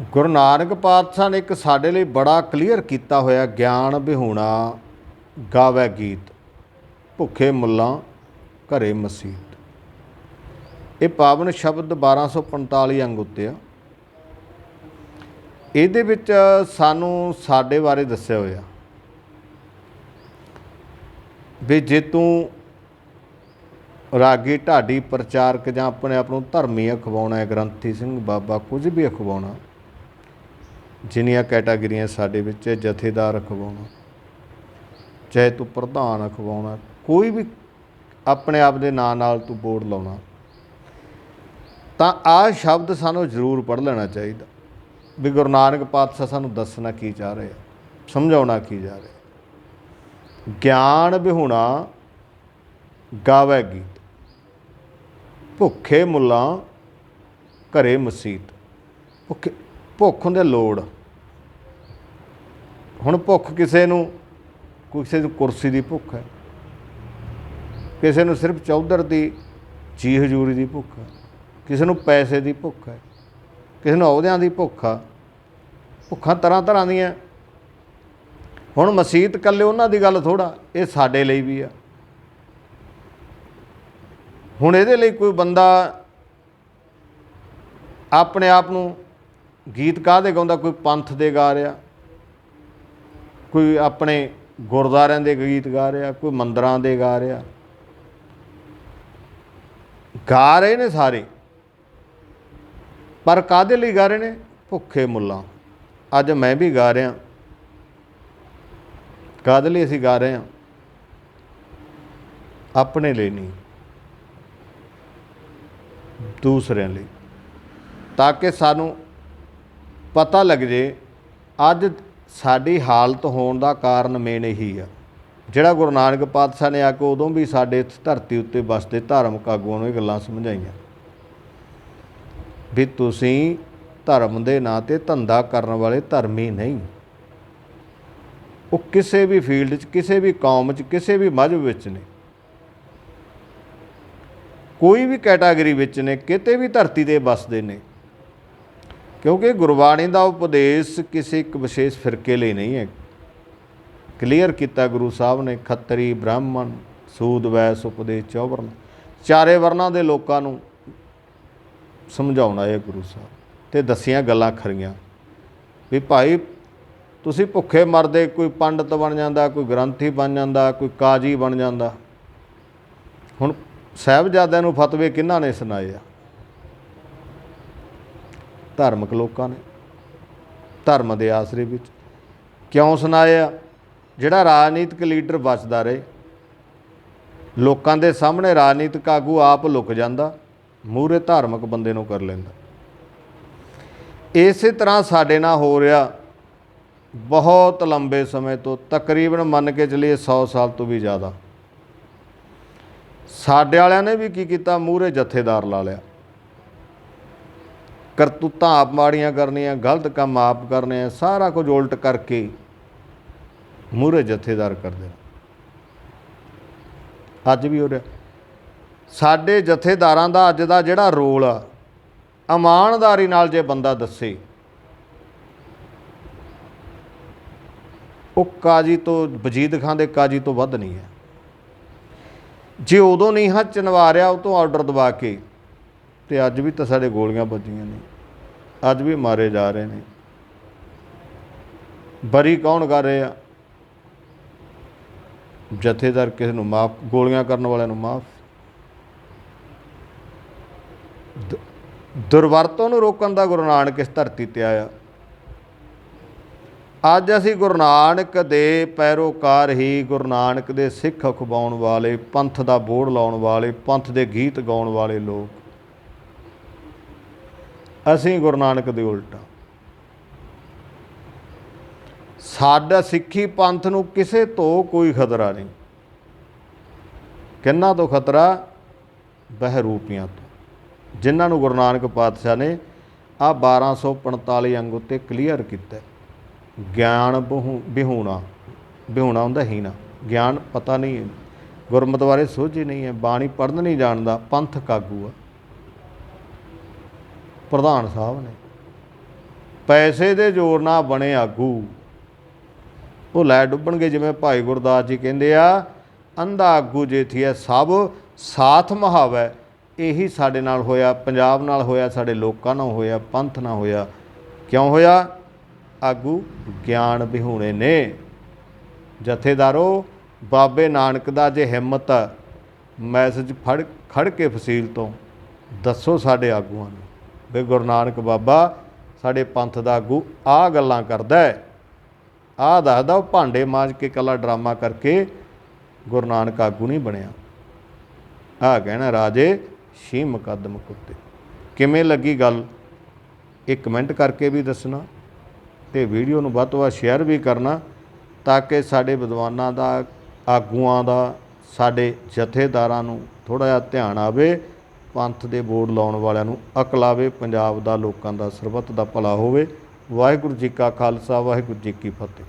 ਗੁਰੂ ਨਾਨਕ ਪਾਤਸ਼ਾਹ ਨੇ ਇੱਕ ਸਾਡੇ ਲਈ ਬੜਾ ਕਲੀਅਰ ਕੀਤਾ ਹੋਇਆ ਗਿਆਨ ਵਿਹੂਣਾ ਗਾਵੇ ਗੀਤ, ਭੁੱਖੇ ਮੁੱਲਾਂ ਘਰੇ ਮਸੀਤ। ਇਹ ਪਾਵਨ ਸ਼ਬਦ 1245 ਅੰਗ ਉੱਤੇ ਆ। ਇਹਦੇ ਵਿੱਚ ਸਾਨੂੰ ਸਾਡੇ ਬਾਰੇ ਦੱਸਿਆ ਹੋਇਆ ਵੀ ਜੇ ਤੂੰ ਰਾਗੀ ਢਾਡੀ ਪ੍ਰਚਾਰਕ ਜਾਂ ਆਪਣੇ ਆਪ ਨੂੰ ਧਰਮੀ ਅਖਵਾਉਣਾ ਹੈ, ਗ੍ਰੰਥੀ ਸਿੰਘ ਬਾਬਾ ਕੁਝ ਵੀ ਅਖਵਾਉਣਾ ਜਿੰਨੀਆਂ ਕੈਟਾਗਰੀਆਂ ਸਾਡੇ ਵਿੱਚ ਜਥੇਦਾਰ ਅਖਵਾਉਣਾ, ਚਾਹੇ ਤੂੰ ਪ੍ਰਧਾਨ ਅਖਵਾਉਣਾ, ਕੋਈ ਵੀ ਆਪਣੇ ਆਪ ਦੇ ਨਾਂ ਨਾਲ ਤੂੰ ਬੋਰਡ ਲਾਉਣਾ, ਤਾਂ ਆਹ ਸ਼ਬਦ ਸਾਨੂੰ ਜ਼ਰੂਰ ਪੜ੍ਹ ਲੈਣਾ ਚਾਹੀਦਾ। ਵੀ ਗੁਰੂ ਨਾਨਕ ਪਾਤਸ਼ਾਹ ਸਾਨੂੰ ਦੱਸਣਾ ਕੀ ਚਾਹ ਰਿਹਾ, ਸਮਝਾਉਣਾ ਕੀ ਜਾ ਰਿਹਾ। ਗਿਆਨ ਵਿਹੂਣਾ ਗਾਵੇ ਗੀਤ, ਭੁੱਖੇ ਮੁੱਲਾਂ ਘਰੇ ਮਸੀਤ। ਭੁੱਖੇ ਭੁੱਖ ਹੁੰਦੇ ਲੋੜ। ਹੁਣ ਭੁੱਖ ਕਿਸੇ ਨੂੰ ਕਿਸੇ ਨੂੰ ਕੁਰਸੀ ਦੀ ਭੁੱਖ ਹੈ। ਕਿਸੇ ਨੂੰ ਸਿਰਫ ਚੌਧਰ ਦੀ, ਜੀ ਹਜ਼ੂਰੀ ਦੀ ਭੁੱਖ ਹੈ। ਕਿਸੇ ਨੂੰ ਪੈਸੇ ਦੀ ਭੁੱਖ ਹੈ। ਕਿਸੇ ਨੂੰ ਅਹੁਦਿਆਂ ਦੀ ਭੁੱਖ ਆ। ਭੁੱਖਾਂ ਤਰ੍ਹਾਂ ਤਰ੍ਹਾਂ ਦੀਆਂ। ਹੁਣ ਮਸੀਤ ਕੱਲੇ ਉਹਨਾਂ ਦੀ ਗੱਲ ਥੋੜਾ ਇਹ ਸਾਡੇ ਲਈ ਵੀ ਆ। ਹੁਣ ਇਹਦੇ ਲਈ ਕੋਈ ਬੰਦਾ ਆਪਣੇ ਆਪ ਨੂੰ ਗੀਤ ਕਾਹਦੇ ਗਾਉਂਦਾ? ਕੋਈ ਪੰਥ ਦੇ ਗਾ ਰਿਹਾ, ਕੋਈ ਆਪਣੇ ਗੁਰਦੁਆਰਿਆਂ ਦੇ ਗੀਤ ਗਾ ਰਿਹਾ, ਕੋਈ ਮੰਦਰਾਂ ਦੇ ਗਾ ਰਿਹਾ। ਗਾ ਰਹੇ ਨੇ ਸਾਰੇ, ਪਰ ਕਾਦੇ ਲਈ ਗਾ ਰਹੇ ਨੇ? ਭੁੱਖੇ ਮੁੱਲਾਂ। ਅੱਜ ਮੈਂ ਵੀ ਗਾ ਰਿਹਾ। ਕਾਦੇ ਲਈ ਅਸੀਂ ਗਾ ਰਹੇ ਹਾਂ? ਆਪਣੇ ਲਈ ਨਹੀਂ, ਦੂਸਰਿਆਂ ਲਈ। ਤਾਂ ਕਿ ਸਾਨੂੰ ਪਤਾ ਲੱਗ ਜੇ, ਅੱਜ ਸਾਡੀ ਹਾਲਤ ਹੋਣ ਦਾ ਕਾਰਨ ਮੇਨ ਇਹੀ ਆ। ਜਿਹੜਾ ਗੁਰੂ ਨਾਨਕ ਪਾਤਸ਼ਾਹ ਨੇ ਆ ਕੇ ਉਦੋਂ ਵੀ ਸਾਡੇ ਇਸ ਧਰਤੀ ਉੱਤੇ ਵਸਦੇ ਧਾਰਮਿਕ ਆਗੂਆਂ ਨੂੰ ਇਹ ਗੱਲਾਂ ਸਮਝਾਈਆਂ। ਵੀ ਤੁਸੀਂ ਧਰਮ ਦੇ ਨਾਂ ਤੇ ਧੰਦਾ ਕਰਨ ਵਾਲੇ ਧਰਮੀ ਨਹੀਂ। ਉਹ ਕਿਸੇ ਵੀ ਫੀਲਡ 'ਚ, ਕਿਸੇ ਵੀ ਕੌਮ 'ਚ, ਕਿਸੇ ਵੀ ਮਜ਼ਹਬ ਵਿੱਚ ਨੇ। ਕੋਈ ਵੀ ਕੈਟਾਗਰੀ ਵਿੱਚ ਨੇ, ਕਿਤੇ ਵੀ ਧਰਤੀ ਤੇ ਵੱਸਦੇ ਨੇ। ਕਿਉਂਕਿ ਗੁਰਬਾਣੀ ਦਾ ਉਪਦੇਸ਼ ਕਿਸੇ ਇੱਕ ਵਿਸ਼ੇਸ਼ ਫਿਰਕੇ ਲਈ ਨਹੀਂ ਹੈ। ਕਲੀਅਰ ਕੀਤਾ ਗੁਰੂ ਸਾਹਿਬ ਨੇ, ਖੱਤਰੀ ਬ੍ਰਾਹਮਣ, ਸੂਦ, ਵੈਸ, ਉਪਦੇਸ਼ ਚੌਵਰਨ ਚਾਰੇ ਵਰਨਾਂ ਦੇ ਲੋਕਾਂ ਨੂੰ ਸਮਝਾਉਣਾ ਹੈ ਗੁਰੂ ਸਾਹਿਬ ਤੇ ਦੱਸੀਆਂ ਗੱਲਾਂ ਖਰੀਆਂ। ਵੀ ਭਾਈ, ਤੁਸੀਂ ਭੁੱਖੇ ਮਰਦੇ, ਕੋਈ ਪੰਡਤ ਬਣ ਜਾਂਦਾ, ਕੋਈ ਗ੍ਰੰਥੀ ਬਣ ਜਾਂਦਾ, ਕੋਈ ਕਾਜੀ ਬਣ ਜਾਂਦਾ। ਹੁਣ ਸਾਹਿਬਜ਼ਾਦਿਆਂ ਨੂੰ ਫਤਵੇ ਕਿਹਨਾਂ ਨੇ ਸੁਣਾਏ ਆ? ਧਾਰਮਿਕ ਲੋਕਾਂ ਨੇ, ਧਰਮ ਦੇ ਆਸਰੇ ਵਿੱਚ ਕਿਉਂ ਸੁਣਾਇਆ? ਜਿਹੜਾ ਰਾਜਨੀਤਿਕ ਲੀਡਰ ਬਚਦਾ ਰਹੇ, ਲੋਕਾਂ ਦੇ ਸਾਹਮਣੇ ਰਾਜਨੀਤਿਕ ਆਗੂ ਆਪ ਲੁਕ ਜਾਂਦਾ, ਮੂਹਰੇ ਧਾਰਮਿਕ ਬੰਦੇ ਨੂੰ ਕਰ ਲੈਂਦਾ। ਇਸੇ ਤਰ੍ਹਾਂ ਸਾਡੇ ਨਾਲ ਹੋ ਰਿਹਾ ਬਹੁਤ ਲੰਬੇ ਸਮੇਂ ਤੋਂ, ਤਕਰੀਬਨ ਮੰਨ ਕੇ ਚਲੀਏ 100 ਸਾਲ ਤੋਂ ਵੀ ਜ਼ਿਆਦਾ। ਸਾਡੇ ਵਾਲਿਆਂ ਨੇ ਵੀ ਕੀ ਕੀਤਾ? ਮੂਹਰੇ ਜਥੇਦਾਰ ਲਾ ਲਿਆ। ਕਰਤੂਤਾਂ ਆਪ ਮਾੜੀਆਂ ਕਰਨੀਆਂ, ਗਲਤ ਕੰਮ ਆਪ ਕਰਨੇ ਆ, ਸਾਰਾ ਕੁਝ ਉਲਟ ਕਰਕੇ ਮੂਹਰੇ ਜਥੇਦਾਰ ਕਰਦੇ ਦੇਣਾ। ਅੱਜ ਵੀ ਹੋ ਰਿਹਾ। ਸਾਡੇ ਜਥੇਦਾਰਾਂ ਦਾ ਅੱਜ ਦਾ ਜਿਹੜਾ ਰੋਲ ਆ, ਇਮਾਨਦਾਰੀ ਨਾਲ ਜੇ ਬੰਦਾ ਦੱਸੇ, ਉਹ ਕਾਜੀ ਤੋਂ, ਵਜੀਦ ਖਾਨ ਦੇ ਕਾਜੀ ਤੋਂ ਵੱਧ ਨਹੀਂ ਹੈ। ਜੇ ਉਦੋਂ ਨਹੀਂ ਹੱਥ ਚਨਵਾ ਰਿਹਾ, ਉਹ ਤੋਂ ਆਰਡਰ ਦਵਾ ਕੇ ਤੇ ਅੱਜ ਵੀ ਤਾਂ ਸਾਡੇ ਗੋਲੀਆਂ ਵੱਜੀਆਂ ਨੇ। ਅੱਜ ਵੀ ਮਾਰੇ ਜਾ ਰਹੇ ਨੇ। ਬਰੀ ਕੌਣ ਕਰ ਰਹੇ? ਆ ਜਥੇਦਾਰ ਕਿਸੇ ਨੂੰ ਮਾਫ, ਗੋਲੀਆਂ ਕਰਨ ਵਾਲਿਆਂ ਨੂੰ ਮਾਫ। ਦੁਰਵਰਤੋਂ ਨੂੰ ਰੋਕਣ ਦਾ ਗੁਰੂ ਨਾਨਕ ਇਸ ਧਰਤੀ ਤੇ ਆਇਆ। ਅੱਜ ਅਸੀਂ ਗੁਰੂ ਨਾਨਕ ਦੇ ਪੈਰੋਕਾਰ ਹੀ ਗੁਰੂ ਨਾਨਕ ਦੇ ਸਿੱਖ ਅਖਵਾਉਣ ਵਾਲੇ, ਪੰਥ ਦਾ ਬੋੜ ਲਾਉਣ ਵਾਲੇ, ਪੰਥ ਦੇ ਗੀਤ ਗਾਉਣ ਵਾਲੇ ਲੋਕ। ਅਸੀਂ ਗੁਰੂ ਨਾਨਕ ਦੇ ਉਲਟਾ ਸਾਡਾ ਸਿੱਖੀ ਪੰਥ ਨੂੰ ਕਿਸੇ ਤੋਂ ਕੋਈ ਖਤਰਾ ਨਹੀਂ। ਕਿੰਨਾ ਤੋਂ ਖਤਰਾ? ਬਹਿਰੂਪੀਆਂ ਤੋਂ। ਜਿਨ੍ਹਾਂ ਨੂੰ ਗੁਰੂ ਨਾਨਕ ਪਾਤਸ਼ਾਹ ਨੇ ਆ 1245 ਅੰਗ ਉੱਤੇ ਕਲੀਅਰ ਕੀਤਾ। ਗਿਆਨ ਬਹੁ ਵਿਹੂਣਾ ਵਿਹੂਣਾ ਹੁੰਦਾ ਹੀਣਾ। ਗਿਆਨ ਪਤਾ ਨਹੀਂ ਹੈ ਗੁਰਮਤਿ ਬਾਰੇ ਸੋਝੀ ਨਹੀਂ ਹੈ, ਬਾਣੀ ਪੜ੍ਹਨ ਨਹੀਂ ਜਾਣਦਾ, ਪੰਥ ਕਾਗੂ ਆ। ਪ੍ਰਧਾਨ ਸਾਹਿਬ ਨੇ। ਪੈਸੇ ਦੇ ਜ਼ੋਰ ਨਾਲ ਬਣੇ ਆਗੂ। ਉਹ ਲੈ ਡੁੱਬਣਗੇ ਜਿਵੇਂ ਭਾਈ ਗੁਰਦਾਸ ਜੀ ਕਹਿੰਦੇ ਆ, ਅੰਧਾ ਆਗੂ ਜੇਥੀਆ ਸਭ, ਸਾਥ ਮਹਾਵੈ। ਇਹੀ ਸਾਡੇ ਨਾਲ ਹੋਇਆ, ਪੰਜਾਬ ਨਾਲ ਹੋਇਆ, ਸਾਡੇ ਲੋਕਾਂ ਨਾਲ ਹੋਇਆ, ਪੰਥ ਨਾਲ ਹੋਇਆ। ਕਿਉਂ ਹੋਇਆ? ਆਗੂ ਗਿਆਨ ਵਿਹੂਣੇ ਨੇ। ਜਥੇਦਾਰੋ, ਬਾਬੇ ਨਾਨਕ ਦਾ ਜੇ ਹਿੰਮਤ ਮੈਸੇਜ ਫੜ ਖੜ ਕੇ ਫਸੀਲ ਤੋਂ। ਦੱਸੋ ਸਾਡੇ ਆਗੂਆਂ ਨੂੰ। ਵੀ ਗੁਰੂ ਨਾਨਕ ਬਾਬਾ ਸਾਡੇ ਪੰਥ ਦਾ ਆਗੂ ਆ ਗੱਲਾਂ ਕਰਦਾ ਹੈ। ਆਹ ਦੱਸਦਾ ਉਹ ਭਾਂਡੇ ਮਾਂਜ ਕੇ ਕੱਲਾ ਡਰਾਮਾ ਕਰਕੇ ਗੁਰੂ ਨਾਨਕ ਆਗੂ ਨਹੀਂ ਬਣਿਆ। ਆਹ ਕਹਿਣਾ ਰਾਜੇ, ਛੀ ਮੁਕੱਦਮ ਕੁੱਤੇ। ਕਿਵੇਂ ਲੱਗੀ ਗੱਲ? ਇਹ ਕਮੈਂਟ ਕਰਕੇ ਵੀ ਦੱਸਣਾ ਤੇ ਵੀਡੀਓ ਨੂੰ ਵੱਧ ਤੋਂ ਵੱਧ ਸ਼ੇਅਰ ਵੀ ਕਰਨਾ ਤਾਂ ਕਿ ਸਾਡੇ ਵਿਦਵਾਨਾਂ ਦਾ, ਆਗੂਆਂ ਦਾ, ਸਾਡੇ ਜਥੇਦਾਰਾਂ ਨੂੰ ਥੋੜਾ ਜਿਹਾ ਧਿਆਨ ਆਵੇ ਪੰਥ ਦੇ ਬੋਰਡ ਲਾਉਣ ਵਾਲਿਆਂ ਨੂੰ ਅਕਲ ਆਵੇ ਪੰਜਾਬ ਦਾ ਲੋਕਾਂ ਦਾ ਸਰਬੱਤ ਦਾ ਭਲਾ ਹੋਵੇ। ਵਾਹਿਗੁਰੂ ਜੀ ਕਾ ਖਾਲਸਾ, ਵਾਹਿਗੁਰੂ ਜੀ ਕੀ ਫਤਿਹ।